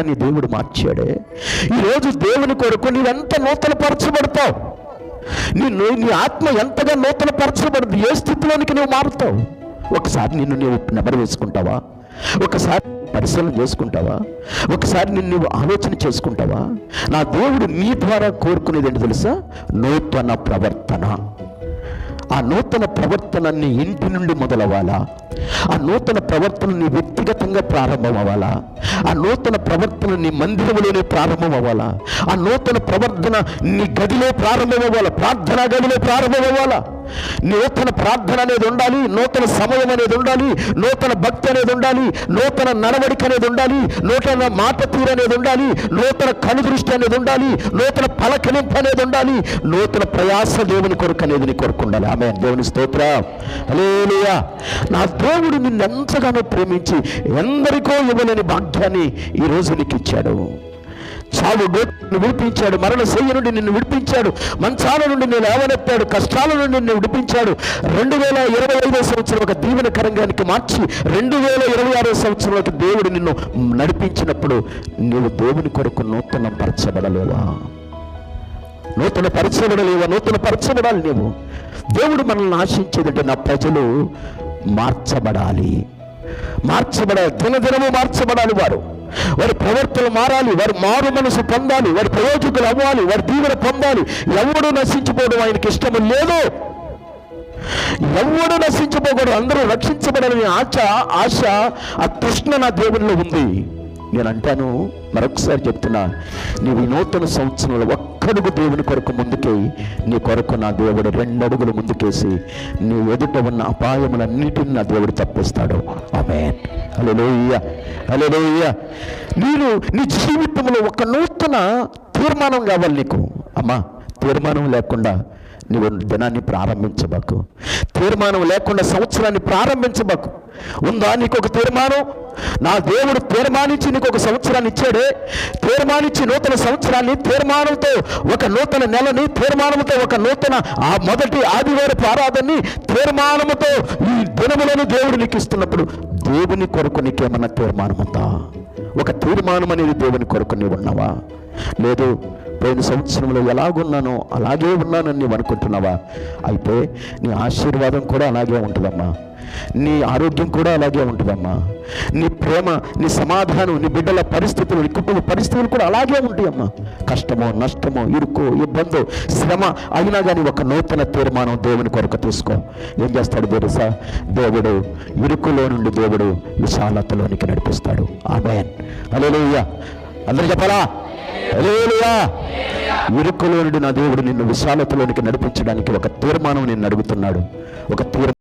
నీ దేవుడు మార్చాడే. ఈరోజు దేవుని కొరకు నీవెంత నూతన పరచబడతావు నీ నీ- ఆత్మ ఎంతగా నూతన పరచబడదు ఏ స్థితిలోనికి నువ్వు మారుతావు? ఒకసారి నిన్ను నీవు నెమరు వేసుకుంటావా? ఒకసారి పరిశీలన చేసుకుంటావా? ఒకసారి నిన్ను నువ్వు ఆలోచన చేసుకుంటావా? నా దేవుడు నీ ద్వారా కోరుకునేది ఏంటి తెలుసా? నూతన ప్రవర్తన. ఆ నూతన ప్రవర్తన నీ ఇంటి నుండి మొదలవ్వాలా? ఆ నూతన ప్రవర్తన నీ వ్యక్తిగతంగా ప్రారంభం అవ్వాలా ఆ నూతన ప్రవర్తన నీ మందిరంలోనే ప్రారంభం అవ్వాలా ఆ నూతన ప్రవర్తన నీ గదిలో ప్రారంభం అవ్వాలా ప్రార్థనా గదిలో ప్రారంభం అవ్వాలా నూతన ప్రార్థన అనేది ఉండాలి నూతన సమయం అనేది ఉండాలి నూతన భక్తి అనేది ఉండాలి నూతన నడవడిక అనేది ఉండాలి నూతన మాట తీరు అనేది ఉండాలి నూతన కనుదృష్టి అనేది ఉండాలి నూతన పలకలింపు అనేది ఉండాలి నూతన ప్రయాస దేవుని కొరకు అనేది నీ కొరకు ఉండాలి. ఆమె దేవుని స్తోత్ర. అలేలుయా నా దేవుడు నిన్ను ఎంతగానో ప్రేమించి ఎందరికో ఇవ్వలేని భాగ్యాన్ని ఈ నీకు ఇచ్చాడు చావు నిన్ను విడిపించాడు మరణ శయ్య నుండి నిన్ను విడిపించాడు మంచాల నుండి నేను లేవనెత్తాడు కష్టాల నుండి నిన్ను విడిపించాడు. రెండు వేల ఇరవై ఐదో సంవత్సరం ఒక దీవెనకరంగా కరంగానికి మార్చి రెండు వేల ఇరవై ఆరో సంవత్సరంలోకి దేవుడు నిన్ను నడిపించినప్పుడు నీవు దేవుని కొరకు నూతన పరచబడలేవా నూతన పరచబడలేవా నూతన పరచబడాలి నీవు. దేవుడు మనల్ని ఆశించేదంటే నా ప్రజలు మార్చబడాలి. మార్చబడాలి దినదినము మార్చబడాలి వారు. వారి ప్రవర్తన మారాలి వారి మారు మనసు పొందాలి వారి ప్రయోజకులు అవ్వాలి వారి దీవెన పొందాలి. ఎవడు నశించిపోవడం ఆయనకి ఇష్టము లేదు. ఎవడు నశించిపోకూడదు అందరూ రక్షించబడాలని ఆశ ఆశ ఆ తృష్ణ నా దేవునిలో ఉంది. నేను అంటాను మరొకసారి చెప్తున్నా నీవు ఈ నూతన సంవత్సరంలో ఒక్కడుగు దేవుని కొరకు ముందుకే నీ కొరకు నా దేవుడు రెండు అడుగులు ముందుకేసి నీ ఎదుట ఉన్న అపాయములన్నిటిని నా దేవుడు తప్పిస్తాడు. ఆమె హలోయ హలోయ నేను నీ జీవితంలో ఒక నూతన తీర్మానం కావాలి నీకు. అమ్మా తీర్మానం లేకుండా నువ్వు దినాన్ని ప్రారంభించబాకు. తీర్మానం లేకుండా సంవత్సరాన్ని ప్రారంభించబాకు. ఉందా నీకు ఒక తీర్మానం? నా దేవుడు తీర్మానించి నీకు ఒక సంవత్సరాన్ని ఇచ్చాడే. తీర్మానించి నూతన సంవత్సరాన్ని తీర్మానంతో ఒక నూతన నెలని తీర్మానంతో ఒక నూతన ఆ మొదటి ఆదివారపు ఆరాధనని తీర్మానముతో ఈ దినములను దేవుడు నీకు ఇస్తున్నప్పుడు దేవుని కొరకు నీకేమన్నా తీర్మానం ఉందా ఒక తీర్మానం అనేది దేవుని కొరకు నీవు ఉన్నావా? లేదు పోయిన సంవత్సరంలో ఎలాగున్నానో అలాగే ఉన్నానని నీవు అనుకుంటున్నావా? అయితే నీ ఆశీర్వాదం కూడా అలాగే ఉంటుందమ్మా. నీ ఆరోగ్యం కూడా అలాగే ఉంటుందమ్మా. నీ ప్రేమ నీ సమాధానం నీ బిడ్డల పరిస్థితులు నీ కుటుంబ పరిస్థితులు కూడా అలాగే ఉంటాయమ్మా. కష్టమో నష్టమో ఇరుకో ఇబ్బందో శ్రమ అయినా కానీ ఒక నూతన తీర్మానం దేవుని కొరకు తీసుకో. ఏం చేస్తాడు తెలుసా? దేవుడు ఇరుకులో నుండి దేవుడు విశాలతలోనికి నడిపిస్తాడు. ఆమెన్. అలెలుయ్య అందరూ చెప్పాలా? హల్లెలూయా. ఇరుకులో నుండి నా దేవుడు నిన్ను విశాలతలోనికి నడిపించడానికి ఒక తీర్మానం నిన్ను అడుగుతున్నాడు. ఒక తీర్మానం